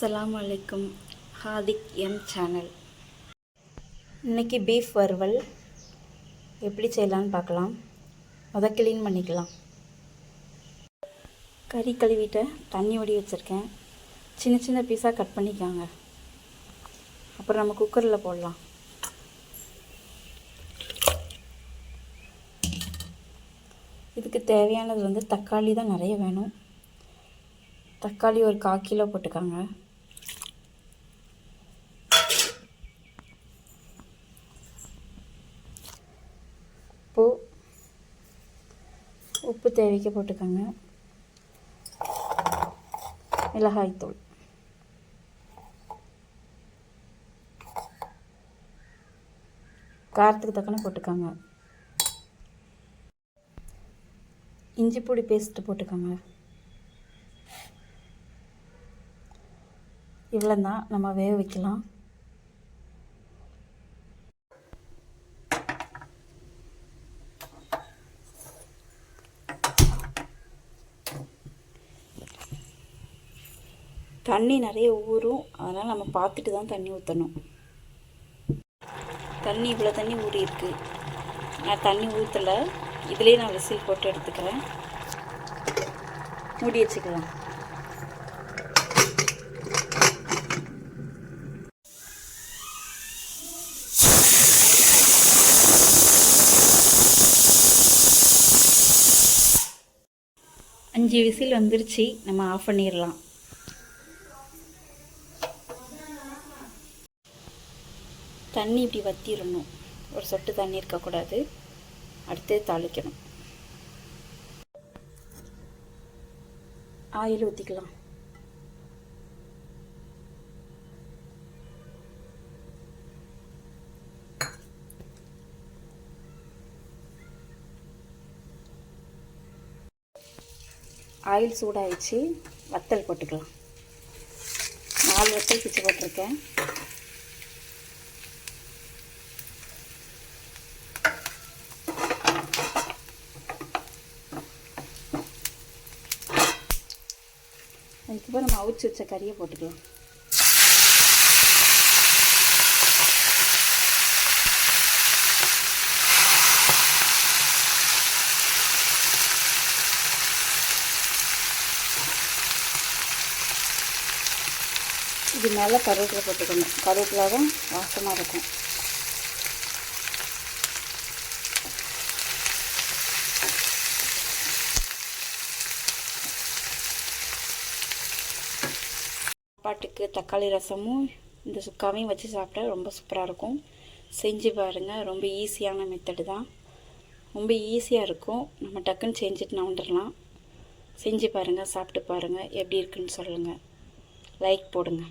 அஸ்ஸலாமு அலைக்கும். Hadiq M channel. இன்னைக்கு பீஃப் வறுவல். எப்படி செய்யலான்னு பார்க்கலாம். முத க்ளீன் பண்ணிக்கலாம். கறி கழுவிட்ட தண்ணி ஒடி வச்சுருக்கேன். சின்ன சின்ன பீஸாக கட் பண்ணிக்காங்க. அப்புறம் நம்ம குக்கரில் போடலாம். இதுக்கு தேவையானது வந்து தக்காளி தான் நிறைய வேணும். தக்காளி ஒரு கால் கிலோ போட்டுக்கோங்க உப்பு உப்பு தேவைக்கு போட்டுக்கோங்க மிளகாய்த்தூள் காரத்துக்கு தக்கன போட்டுக்கோங்க. இஞ்சி பொடி பேஸ்ட்டு போட்டுக்கோங்க. இவ்வளோ தான் நம்ம வேக வைக்கலாம். தண்ணி நிறைய ஊறும். அதனால் நம்ம பார்த்துட்டு தான் தண்ணி ஊற்றணும் தண்ணி இவ்வளோ தண்ணி ஊறி இருக்கு. நான் தண்ணி ஊற்றலை இதுலேயே நான் விசில் போட்டு எடுத்துக்கிறேன். மூடி வச்சுக்கலாம். அஞ்சு விசில் வந்துருச்சு. நம்ம ஆஃப் பண்ணிடலாம் தண்ணி இப்படி வத்திடணும் ஒரு சொட்டு தண்ணி இருக்கக்கூடாது. அடுத்து தாளிக்கணும். ஆயில் ஊற்றிக்கலாம் ஆயில் சூடாகிடுச்சு வத்தல் போட்டுக்கலாம். நாலு வத்தல் பிச்சு போட்டிருக்கேன். அதுக்கப்புறம் நம்ம அவிச்சு வச்ச கறியை போட்டுக்கலாம். இது மேலே கருவேப்பிலை போட்டுக்கணும். கருவேப்பிலை தான் வாசமாக இருக்கும். சாப்பாட்டுக்கு தக்காளி ரசமும் இந்த சுக்காவையும் வச்சு சாப்பிட்டா ரொம்ப சூப்பராக இருக்கும். செஞ்சு பாருங்கள் ரொம்ப ஈஸியான மெத்தடு தான். ரொம்ப ஈஸியாக இருக்கும். நம்ம டக்குன்னு செஞ்சுட்டு நான் வந்துடலாம் செஞ்சு பாருங்கள் சாப்பிட்டு பாருங்கள் எப்படி இருக்குன்னு சொல்லுங்கள் லைக் போடுங்க.